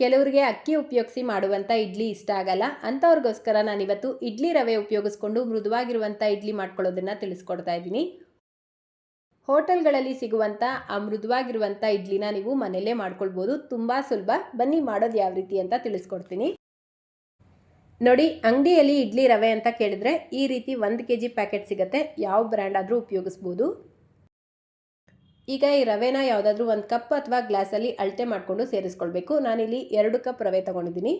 ಕೆಲವರಿಗೆ ಅಕ್ಕಿ ಉಪಯೋಗಿಸಿ ಮಾಡುವಂಥ ಇಡ್ಲಿ ಇಷ್ಟ ಆಗಲ್ಲ. ಅಂಥವ್ರಿಗೋಸ್ಕರ ನಾನಿವತ್ತು ಇಡ್ಲಿ ರವೆ ಉಪಯೋಗಿಸ್ಕೊಂಡು ಮೃದುವಾಗಿರುವಂಥ ಇಡ್ಲಿ ಮಾಡ್ಕೊಳ್ಳೋದನ್ನು ತಿಳಿಸ್ಕೊಡ್ತಾ ಇದ್ದೀನಿ. ಹೋಟೆಲ್ಗಳಲ್ಲಿ ಸಿಗುವಂಥ ಆ ಮೃದುವಾಗಿರುವಂಥ ಇಡ್ಲಿನ ನೀವು ಮನೆಯಲ್ಲೇ ಮಾಡ್ಕೊಳ್ಬೋದು. ತುಂಬ ಸುಲಭ. ಬನ್ನಿ ಮಾಡೋದು ಯಾವ ರೀತಿ ಅಂತ ತಿಳಿಸ್ಕೊಡ್ತೀನಿ. ನೋಡಿ, ಅಂಗಡಿಯಲ್ಲಿ ಇಡ್ಲಿ ರವೆ ಅಂತ ಕೇಳಿದ್ರೆ ಈ ರೀತಿ ಒಂದು ಕೆ ಜಿ ಪ್ಯಾಕೆಟ್ ಸಿಗುತ್ತೆ. ಯಾವ ಬ್ರ್ಯಾಂಡ್ ಆದರೂ ಉಪಯೋಗಿಸ್ಬೋದು. ಈಗ ಈ ರವೆನ ಯಾವುದಾದ್ರೂ ಒಂದು ಕಪ್ ಅಥವಾ ಗ್ಲಾಸಲ್ಲಿ ಅಳತೆ ಮಾಡಿಕೊಂಡು ಸೇರಿಸ್ಕೊಳ್ಬೇಕು. ನಾನಿಲ್ಲಿ ಎರಡು ಕಪ್ ರವೆ ತೊಗೊಂಡಿದ್ದೀನಿ.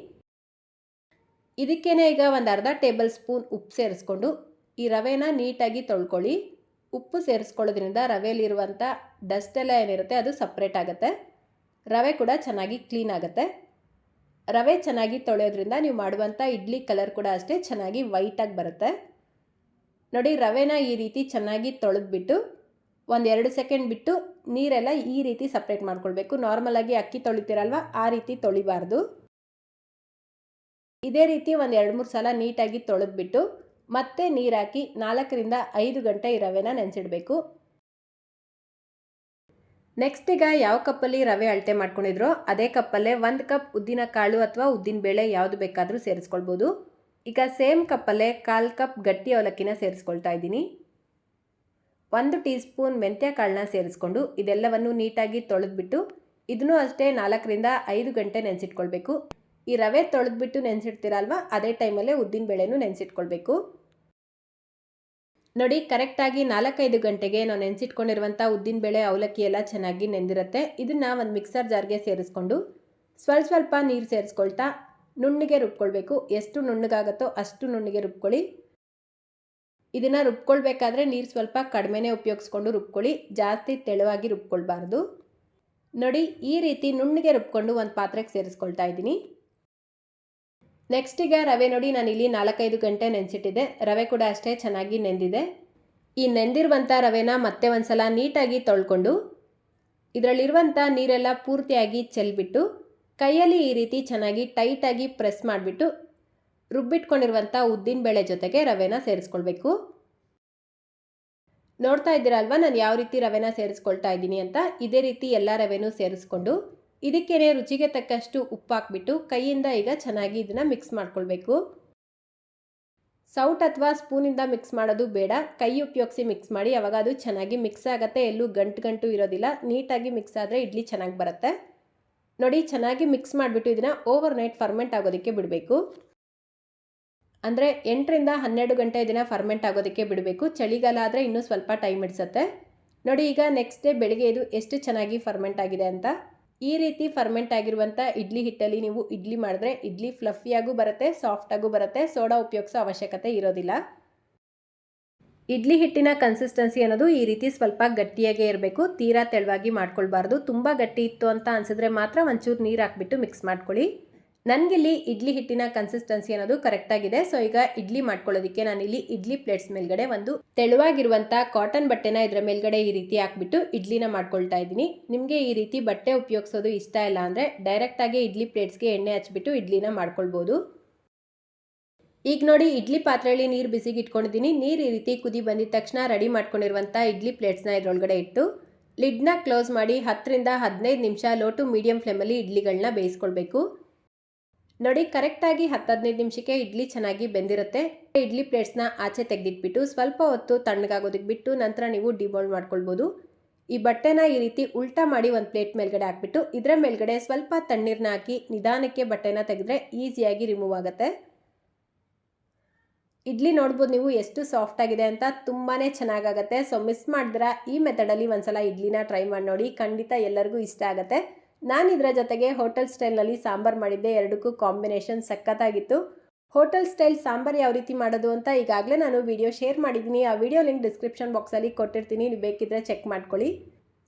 ಇದಕ್ಕೇನೆ ಈಗ ಒಂದು ಅರ್ಧ ಟೇಬಲ್ ಸ್ಪೂನ್ ಉಪ್ಪು ಸೇರಿಸ್ಕೊಂಡು ಈ ರವೆನ ನೀಟಾಗಿ ತೊಳ್ಕೊಳ್ಳಿ. ಉಪ್ಪು ಸೇರಿಸ್ಕೊಳ್ಳೋದ್ರಿಂದ ರವೆಯಲ್ಲಿರುವಂಥ ಡಸ್ಟ್ ಎಲ್ಲ ಏನಿರುತ್ತೆ ಅದು ಸಪ್ರೇಟ್ ಆಗುತ್ತೆ. ರವೆ ಕೂಡ ಚೆನ್ನಾಗಿ ಕ್ಲೀನ್ ಆಗುತ್ತೆ. ರವೆ ಚೆನ್ನಾಗಿ ತೊಳೆಯೋದ್ರಿಂದ ನೀವು ಮಾಡುವಂಥ ಇಡ್ಲಿ ಕಲರ್ ಕೂಡ ಅಷ್ಟೇ ಚೆನ್ನಾಗಿ ವೈಟಾಗಿ ಬರುತ್ತೆ. ನೋಡಿ ರವೆನ ಈ ರೀತಿ ಚೆನ್ನಾಗಿ ತೊಳೆದ್ಬಿಟ್ಟು ಒಂದು ಎರಡು ಸೆಕೆಂಡ್ ಬಿಟ್ಟು ನೀರೆಲ್ಲ ಈ ರೀತಿ ಸಪ್ರೇಟ್ ಮಾಡ್ಕೊಳ್ಬೇಕು. ನಾರ್ಮಲಾಗಿ ಅಕ್ಕಿ ತೊಳಿತೀರಲ್ವ, ಆ ರೀತಿ ತೊಳಿಬಾರ್ದು. ಇದೇ ರೀತಿ ಒಂದು ಎರಡು ಮೂರು ಸಲ ನೀಟಾಗಿ ತೊಳೆದ್ಬಿಟ್ಟು ಮತ್ತೆ ನೀರಾಕಿ ನಾಲ್ಕರಿಂದ ಐದು ಗಂಟೆ ಈ ರವೆನ ನೆನೆಸಿಡಬೇಕು. ನೆಕ್ಸ್ಟ್ ಈಗ ಯಾವ ಕಪ್ಪಲ್ಲಿ ರವೆ ಅಳತೆ ಮಾಡ್ಕೊಂಡಿದ್ರೋ ಅದೇ ಕಪ್ಪಲ್ಲೇ ಒಂದು ಕಪ್ ಉದ್ದಿನ ಕಾಳು ಅಥವಾ ಉದ್ದಿನ ಬೇಳೆ ಯಾವುದು ಬೇಕಾದರೂ ಸೇರಿಸ್ಕೊಳ್ಬೋದು. ಈಗ ಸೇಮ್ ಕಪ್ಪಲ್ಲೇ ಕಾಲು ಕಪ್ ಗಟ್ಟಿ ಅವಲಕ್ಕಿನ ಸೇರಿಸ್ಕೊಳ್ತಾ ಇದ್ದೀನಿ. ಒಂದು ಟೀ ಸ್ಪೂನ್ ಮೆಂತ್ಯ ಕಾಳನ್ನ ಸೇರಿಸ್ಕೊಂಡು ಇದೆಲ್ಲವನ್ನು ನೀಟಾಗಿ ತೊಳೆದ್ಬಿಟ್ಟು ಇದನ್ನು ಅಷ್ಟೇ ನಾಲ್ಕರಿಂದ ಐದು ಗಂಟೆ ನೆನೆಸಿಟ್ಕೊಳ್ಬೇಕು. ಈ ರವೆ ತೊಳೆದ್ಬಿಟ್ಟು ನೆನೆಸಿಡ್ತೀರಲ್ವ, ಅದೇ ಟೈಮಲ್ಲೇ ಉದ್ದಿನ ಬೇಳೆನೂ ನೆನೆಸಿಟ್ಕೊಳ್ಬೇಕು. ನೋಡಿ, ಕರೆಕ್ಟಾಗಿ ನಾಲ್ಕೈದು ಗಂಟೆಗೆ ನಾವು ನೆನೆಸಿಟ್ಕೊಂಡಿರುವಂಥ ಉದ್ದಿನಬೇಳೆ ಅವಲಕ್ಕಿ ಎಲ್ಲ ಚೆನ್ನಾಗಿ ನೆಂದಿರುತ್ತೆ. ಇದನ್ನು ಒಂದು ಮಿಕ್ಸರ್ ಜಾರ್ಗೆ ಸೇರಿಸ್ಕೊಂಡು ಸ್ವಲ್ಪ ಸ್ವಲ್ಪ ನೀರು ಸೇರಿಸ್ಕೊಳ್ತಾ ನುಣ್ಣಿಗೆ ರುಬ್ಕೊಳ್ಬೇಕು. ಎಷ್ಟು ನುಣ್ಣಗಾಗುತ್ತೋ ಅಷ್ಟು ನುಣ್ಣಿಗೆ ರುಬ್ಕೊಳ್ಳಿ. ಇದನ್ನು ರುಬ್ಕೊಳ್ಬೇಕಾದ್ರೆ ನೀರು ಸ್ವಲ್ಪ ಕಡಿಮೆನೇ ಉಪಯೋಗಿಸ್ಕೊಂಡು ರುಬ್ಕೊಳ್ಳಿ. ಜಾಸ್ತಿ ತೆಳುವಾಗಿ ರುಬ್ಕೊಳ್ಬಾರ್ದು. ನೋಡಿ, ಈ ರೀತಿ ನುಣ್ಣಗೆ ರುಬ್ಕೊಂಡು ಒಂದು ಪಾತ್ರೆಗೆ ಸೇರಿಸ್ಕೊಳ್ತಾ ಇದ್ದೀನಿ. ನೆಕ್ಸ್ಟ್ ಈಗ ರವೆ ನೋಡಿ ನಾನು ಇಲ್ಲಿ ನಾಲ್ಕೈದು ಗಂಟೆ ನೆನೆಸಿಟ್ಟಿದ್ದೆ. ರವೆ ಕೂಡ ಅಷ್ಟೇ ಚೆನ್ನಾಗಿ ನೆಂದಿದೆ. ಈ ನೆಂದಿರುವಂಥ ರವೆನ ಮತ್ತೆ ಒಂದ್ಸಲ ನೀಟಾಗಿ ತೊಳ್ಕೊಂಡು ಇದರಲ್ಲಿರುವಂಥ ನೀರೆಲ್ಲ ಪೂರ್ತಿಯಾಗಿ ಚೆಲ್ಬಿಟ್ಟು, ಕೈಯಲ್ಲಿ ಈ ರೀತಿ ಚೆನ್ನಾಗಿ ಟೈಟಾಗಿ ಪ್ರೆಸ್ ಮಾಡಿಬಿಟ್ಟು ರುಬ್ಬಿಟ್ಕೊಂಡಿರುವಂಥ ಉದ್ದಿನಬೇಳೆ ಜೊತೆಗೆ ರವೆನ ಸೇರಿಸ್ಕೊಳ್ಬೇಕು. ನೋಡ್ತಾ ಇದ್ದೀರಲ್ವ ನಾನು ಯಾವ ರೀತಿ ರವೆನ ಸೇರಿಸ್ಕೊಳ್ತಾ ಇದ್ದೀನಿ ಅಂತ? ಇದೇ ರೀತಿ ಎಲ್ಲ ರವೆನೂ ಸೇರಿಸ್ಕೊಂಡು ಇದಕ್ಕೇನೆ ರುಚಿಗೆ ತಕ್ಕಷ್ಟು ಉಪ್ಪು ಹಾಕ್ಬಿಟ್ಟು ಕೈಯಿಂದ ಈಗ ಚೆನ್ನಾಗಿ ಇದನ್ನು ಮಿಕ್ಸ್ ಮಾಡ್ಕೊಳ್ಬೇಕು. ಸೌಟ್ ಅಥವಾ ಸ್ಪೂನಿಂದ ಮಿಕ್ಸ್ ಮಾಡೋದು ಬೇಡ. ಕೈ ಉಪಯೋಗಿಸಿ ಮಿಕ್ಸ್ ಮಾಡಿ. ಅವಾಗ ಅದು ಚೆನ್ನಾಗಿ ಮಿಕ್ಸ್ ಆಗುತ್ತೆ. ಎಲ್ಲೂ ಗಂಟು ಗಂಟು ಇರೋದಿಲ್ಲ. ನೀಟಾಗಿ ಮಿಕ್ಸ್ ಆದರೆ ಇಡ್ಲಿ ಚೆನ್ನಾಗಿ ಬರುತ್ತೆ. ನೋಡಿ ಚೆನ್ನಾಗಿ ಮಿಕ್ಸ್ ಮಾಡಿಬಿಟ್ಟು ಇದನ್ನು ಓವರ್ ನೈಟ್ ಫರ್ಮೆಂಟ್ ಆಗೋದಕ್ಕೆ ಬಿಡಬೇಕು. ಅಂದರೆ ಎಂಟರಿಂದ ಹನ್ನೆರಡು ಗಂಟೆ ದಿನ ಫರ್ಮೆಂಟ್ ಆಗೋದಕ್ಕೆ ಬಿಡಬೇಕು. ಚಳಿಗಾಲ ಆದರೆ ಇನ್ನೂ ಸ್ವಲ್ಪ ಟೈಮ್ ಹಿಡಿಸುತ್ತೆ. ನೋಡಿ, ಈಗ ನೆಕ್ಸ್ಟ್ ಡೇ ಬೆಳಿಗ್ಗೆ ಇದು ಎಷ್ಟು ಚೆನ್ನಾಗಿ ಫರ್ಮೆಂಟ್ ಆಗಿದೆ ಅಂತ. ಈ ರೀತಿ ಫರ್ಮೆಂಟ್ ಆಗಿರುವಂಥ ಇಡ್ಲಿ ಹಿಟ್ಟಲ್ಲಿ ನೀವು ಇಡ್ಲಿ ಮಾಡಿದ್ರೆ ಇಡ್ಲಿ ಫ್ಲಫಿಯಾಗೂ ಬರುತ್ತೆ ಸಾಫ್ಟಾಗೂ ಬರುತ್ತೆ ಸೋಡಾ ಉಪಯೋಗಿಸೋ ಅವಶ್ಯಕತೆ ಇರೋದಿಲ್ಲ. ಇಡ್ಲಿ ಹಿಟ್ಟಿನ ಕನ್ಸಿಸ್ಟೆನ್ಸಿ ಅನ್ನೋದು ಈ ರೀತಿ ಸ್ವಲ್ಪ ಗಟ್ಟಿಯಾಗೇ ಇರಬೇಕು. ತೀರಾ ತೆಳುವಾಗಿ ಮಾಡ್ಕೊಳ್ಬಾರ್ದು. ತುಂಬ ಗಟ್ಟಿ ಇತ್ತು ಅಂತ ಅನಿಸಿದ್ರೆ ಮಾತ್ರ ಒಂಚೂರು ನೀರು ಹಾಕ್ಬಿಟ್ಟು ಮಿಕ್ಸ್ ಮಾಡ್ಕೊಳ್ಳಿ. ನನಗಿಲ್ಲಿ ಇಡ್ಲಿ ಹಿಟ್ಟಿನ ಕನ್ಸಿಸ್ಟೆನ್ಸಿ ಅನ್ನೋದು ಕರೆಕ್ಟಾಗಿದೆ ಸೊ ಈಗ ಇಡ್ಲಿ ಮಾಡ್ಕೊಳ್ಳೋದಕ್ಕೆ ನಾನಿಲ್ಲಿ ಇಡ್ಲಿ ಪ್ಲೇಟ್ಸ್ ಮೇಲ್ಗಡೆ ಒಂದು ತೆಳುವಾಗಿರುವಂಥ ಕಾಟನ್ ಬಟ್ಟೆನ ಇದರ ಮೇಲ್ಗಡೆ ಈ ರೀತಿ ಹಾಕ್ಬಿಟ್ಟು ಇಡ್ಲಿನ ಮಾಡ್ಕೊಳ್ತಾ ಇದ್ದೀನಿ. ನಿಮಗೆ ಈ ರೀತಿ ಬಟ್ಟೆ ಉಪಯೋಗಿಸೋದು ಇಷ್ಟ ಇಲ್ಲ ಅಂದರೆ ಡೈರೆಕ್ಟಾಗಿ ಇಡ್ಲಿ ಪ್ಲೇಟ್ಸ್ಗೆ ಎಣ್ಣೆ ಹಚ್ಬಿಟ್ಟು ಇಡ್ಲಿನ ಮಾಡ್ಕೊಳ್ಬೋದು. ಈಗ ನೋಡಿ, ಇಡ್ಲಿ ಪಾತ್ರೆಯಲ್ಲಿ ನೀರು ಬಿಸಿಗೆ ಇಟ್ಕೊಂಡಿದ್ದೀನಿ ನೀರು ಈ ರೀತಿ ಕುದಿ ಬಂದಿದ ತಕ್ಷಣ ರೆಡಿ ಮಾಡ್ಕೊಂಡಿರುವಂಥ ಇಡ್ಲಿ ಪ್ಲೇಟ್ಸ್ನ ಇದರೊಳಗಡೆ ಇಟ್ಟು ಲಿಡ್ನ ಕ್ಲೋಸ್ ಮಾಡಿ ಹತ್ತರಿಂದ ಹದಿನೈದು ನಿಮಿಷ ಲೋ ಟು ಮೀಡಿಯಂ ಫ್ಲೇಮಲ್ಲಿ ಇಡ್ಲಿಗಳನ್ನ ಬೇಯಿಸ್ಕೊಳ್ಬೇಕು. ನೋಡಿ, ಕರೆಕ್ಟಾಗಿ ಹತ್ತು ಹದಿನೈದು ನಿಮಿಷಕ್ಕೆ ಇಡ್ಲಿ ಚೆನ್ನಾಗಿ ಬೆಂದಿರುತ್ತೆ. ಇಡ್ಲಿ ಪ್ಲೇಟ್ಸ್ನ ಆಚೆ ತೆಗೆದಿಟ್ಬಿಟ್ಟು ಸ್ವಲ್ಪ ಹೊತ್ತು ತಣ್ಣಗಾಗೋದಕ್ಕೆ ಬಿಟ್ಟು ನಂತರ ನೀವು ಡಿಮೋಲ್ಡ್ ಮಾಡ್ಕೊಳ್ಬೋದು. ಈ ಬಟ್ಟೆನ ಈ ರೀತಿ ಉಲ್ಟಾ ಮಾಡಿ ಒಂದು ಪ್ಲೇಟ್ ಮೇಲ್ಗಡೆ ಹಾಕ್ಬಿಟ್ಟು ಇದರ ಮೇಲ್ಗಡೆ ಸ್ವಲ್ಪ ತಣ್ಣೀರನ್ನ ಹಾಕಿ ನಿಧಾನಕ್ಕೆ ಬಟ್ಟೆನ ತೆಗೆದ್ರೆ ಈಸಿಯಾಗಿ ರಿಮೂವ್ ಆಗುತ್ತೆ. ಇಡ್ಲಿ ನೋಡ್ಬೋದು ನೀವು ಎಷ್ಟು ಸಾಫ್ಟ್ ಆಗಿದೆ ಅಂತ ತುಂಬಾ ಚೆನ್ನಾಗಾಗತ್ತೆ. ಸೊ, ಮಿಸ್ ಮಾಡಿದ್ರೆ ಈ ಮೆಥಡಲ್ಲಿ ಒಂದ್ಸಲ ಇಡ್ಲಿನ ಟ್ರೈ ಮಾಡಿ ನೋಡಿ. ಖಂಡಿತ ಎಲ್ಲರಿಗೂ ಇಷ್ಟ ಆಗುತ್ತೆ. ನಾನು ಇದರ ಜೊತೆಗೆ ಹೋಟೆಲ್ ಸ್ಟೈಲ್ನಲ್ಲಿ ಸಾಂಬಾರು ಮಾಡಿದ್ದೆ. ಎರಡಕ್ಕೂ ಕಾಂಬಿನೇಷನ್ ಸಖತ್ತಾಗಿತ್ತು. ಹೋಟೆಲ್ ಸ್ಟೈಲ್ ಸಾಂಬಾರು ಯಾವ ರೀತಿ ಮಾಡೋದು ಅಂತ ಈಗಾಗಲೇ ನಾನು ವಿಡಿಯೋ ಶೇರ್ ಮಾಡಿದ್ದೀನಿ. ಆ ವಿಡಿಯೋ ಲಿಂಕ್ ಡಿಸ್ಕ್ರಿಪ್ಷನ್ ಬಾಕ್ಸಲ್ಲಿ ಕೊಟ್ಟಿರ್ತೀನಿ. ನೀವು ಬೇಕಿದ್ರೆ ಚೆಕ್ ಮಾಡ್ಕೊಳ್ಳಿ.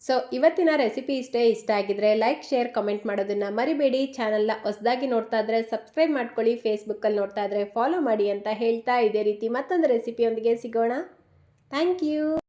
ಸೊ ಇವತ್ತಿನ ರೆಸಿಪಿ ಇಷ್ಟೇ ಇಷ್ಟ ಆಗಿದ್ರೆ ಲೈಕ್ ಶೇರ್ ಕಮೆಂಟ್ ಮಾಡೋದನ್ನು ಮರಿಬೇಡಿ. ಚಾನಲ್ನ ಹೊಸದಾಗಿ ನೋಡ್ತಾ ಇದ್ರೆ ಸಬ್ಸ್ಕ್ರೈಬ್ ಮಾಡ್ಕೊಳ್ಳಿ. ಫೇಸ್ಬುಕ್ಕಲ್ಲಿ ನೋಡ್ತಾ ಇದ್ರೆ ಫಾಲೋ ಮಾಡಿ ಅಂತ ಹೇಳ್ತಾ ಇದೇ ರೀತಿ ಮತ್ತೊಂದು ರೆಸಿಪಿಯೊಂದಿಗೆ ಸಿಗೋಣ. Thank you